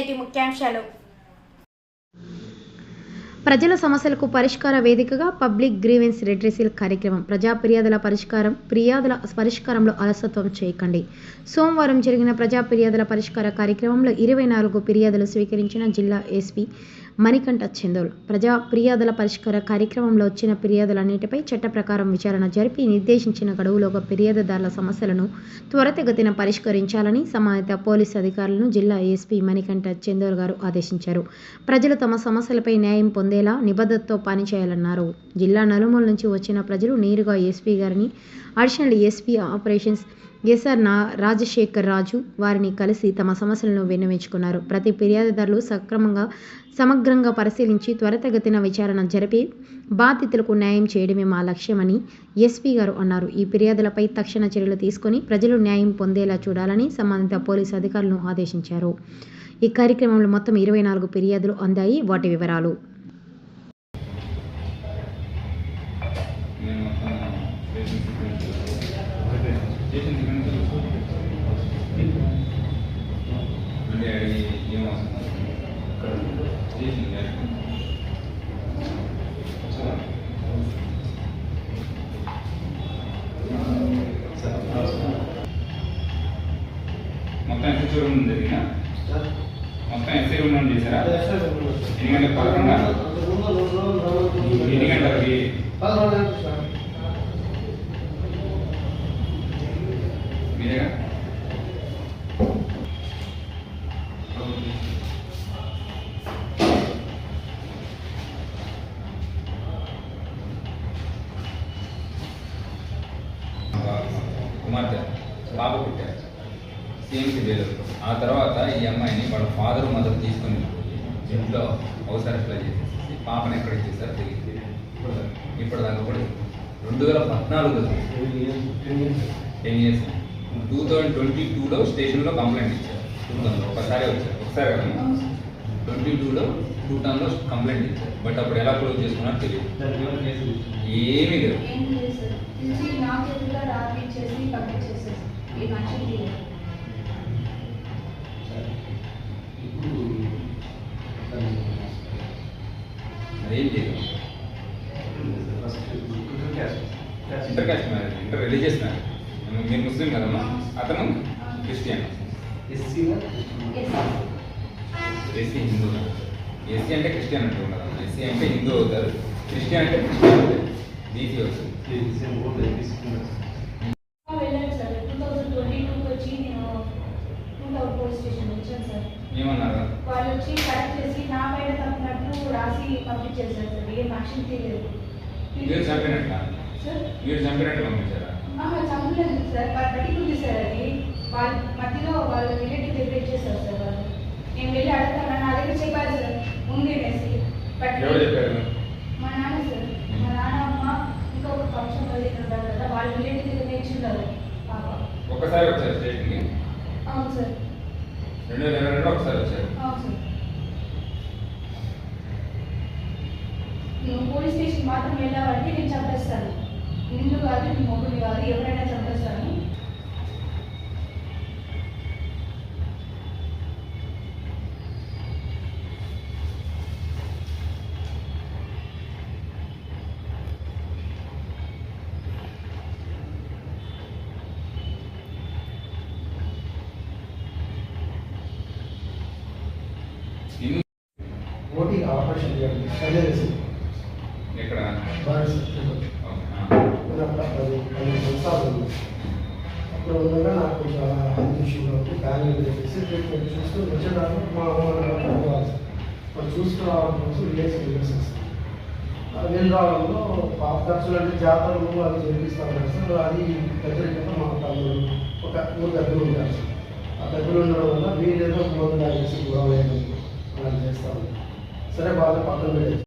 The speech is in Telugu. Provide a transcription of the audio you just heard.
నేటి ముఖ్యాంశాలు. ప్రజల సమస్యలకు పరిష్కార వేదికగా పబ్లిక్ గ్రీవెన్స్ రిడ్రెసిల్ కార్యక్రమం. ప్రజా ఫిర్యాదుల పరిష్కారం ఫిర్యాదుల పరిష్కారంలో అలసత్వం చేయకండి. సోమవారం జరిగిన ప్రజా ఫిర్యాదుల పరిష్కార కార్యక్రమంలో ఇరవై నాలుగు ఫిర్యాదులు స్వీకరించిన జిల్లా ఎస్పీ మణికంఠ చందోల్. ప్రజా ఫిర్యాదుల పరిష్కార కార్యక్రమంలో వచ్చిన ఫిర్యాదులన్నిటిపై చట్ట ప్రకారం విచారణ జరిపి నిర్దేశించిన గడువులోగా ఫిర్యాదుదారుల సమస్యలను త్వరతగతిన పరిష్కరించాలని సంబంధిత పోలీసు అధికారులను జిల్లా ఎస్పీ మణికంఠ చందోల్ గారు ఆదేశించారు. ప్రజలు తమ సమస్యలపై న్యాయం పొందేలా నిబద్ధతతో పనిచేయాలన్నారు. జిల్లా నలుమూల నుంచి వచ్చిన ప్రజలు నేరుగా ఎస్పీ గారిని అడిషనల్ ఎస్పీ ఆపరేషన్స్ ఎస్ఆర్ నా రాజశేఖర్ రాజు వారిని కలిసి తమ సమస్యలను విన్నవించుకున్నారు. ప్రతి ఫిర్యాదుదారులు సక్రమంగా సమగ్రంగా పరిశీలించి త్వరితగతిన విచారణ జరిపి బాధితులకు న్యాయం చేయడమే మా లక్ష్యమని ఎస్పీ గారు అన్నారు. ఈ ఫిర్యాదులపై తక్షణ చర్యలు తీసుకొని ప్రజలు న్యాయం పొందేలా చూడాలని సంబంధిత పోలీసు అధికారులను ఆదేశించారు. ఈ కార్యక్రమంలో మొత్తం ఇరవై నాలుగు ఫిర్యాదులు అందాయి. వాటి వివరాలు స్టేషన్ సీక్వెన్స్ అంటే అడిగి ఏం అవసరం స్టేషన్ మొత్తం ఎంత చూడడం జరిగిన మొత్తం ఎస్ఐ ఉండడం చేశారా ఎన్ని గంటలకు? పదకొండా ఎన్ని గంటలకి కుమార్తె బాబు పుట్టారు. సేమ్కి వేలరు ఆ తర్వాత ఈ అమ్మాయిని వాళ్ళ ఫాదర్ మదర్ తీసుకొని ఇంట్లో హౌస్ అరెస్ట్లో చేసేసి పాపను ఎక్కడ చేశారు తెలియదు. ఇప్పుడు దాకా కూడా రెండు వేల పద్నాలుగు ten years two thousand twenty టూలో స్టేషన్లో కంప్లైంట్ ఇచ్చారు. ఒకసారి వచ్చారు. ఒకసారి కదా ట్వంటీ టూలో టూ టౌన్లో కంప్లైంట్ ఇచ్చారు. బట్ అప్పుడు ఎలా క్లోజ్ చేసుకున్నారో తెలియదు. ఏమీ లేదు. అదేం inter caste marriage. Inter religious marriage. మీరు ముస్లిం కదమ్మా? అతను క్రిస్టియన్. ఎస్సీ. హిందూ ఎస్సీ అంటే క్రిస్టియన్ అంటూ ఎస్సీ అంటే హిందూ అవుతారు. క్రిస్టియన్ అంటే క్రిస్టియన్ అవుతారు. బీసీ అవుతారు. సార్ టూ ట్వంటీ వచ్చి నేను టూ స్టేషన్ వచ్చాను సార్ ఏమన్నారు? వాళ్ళు వచ్చి కరెక్ట్ చేసి నా పైన తప్పినట్టు రాసి పంపించేశారు సార్ ఏం యాక్షన్ తీయలేదు మీరు చంపినట్ట? సార్ మీరు చంపినట్టు పంపించారా? చంపలేదు సార్. వాళ్ళు పట్టుకుంది సార్ అది. వాళ్ళ మధ్యలో వాళ్ళ రిలేటివ్ దగ్గర ఇచ్చేసారు సార్ వాళ్ళు నేను వెళ్ళి అడుగుతాను నా దగ్గర చెప్పారు సార్ ఉంది అనేసి బట్ ఎవరు చెప్పారు మా నాన్న సార్ మా నాన్న అమ్మ ఇంకొక ఉంటారు కదా వాళ్ళ రిలేటివ్ దగ్గర ఇచ్చిండారు పాప ఒక్కసారి వచ్చారు అవును సార్. రెండు వేల ఇరవై రెండు ఒకసారి వచ్చారు? అవును సార్. నువ్వు పోలీస్ స్టేషన్ మాత్రం వెళ్ళావంటే నేను చంపేస్తాను. నిన్ను కాదు నీ మొగ్గుని కాదు ఎవరైనా చంపేస్తాను. ఓటీ ఎక్కడ? బాడీ ఓకే, ఆ. పది పది సంవత్సరాలు ఉంది. అప్పుడు ఉండగా నాకు కొంచెం హెల్త్ చెప్పేసి ట్రీట్మెంట్ చూస్తూ వచ్చేటప్పుడు మా అమ్మ వాళ్ళు చూసుకోవడం కోసం విలేజ్ వెళ్ళేసి వెళ్ళి రావడంలో పాప ఖర్చులు అంటే జాతరలు అది జరిపిస్తాం కదా సార్. అది దగ్గర మా తమ్ముడు ఒక ఊరు దగ్గర ఉంటారు ఆ దగ్గర ఉండడం వల్ల వీళ్ళేదో తాగేసి గొడవ అలా చేస్తాము. సరే బాగా పక్కన పెట్టేసి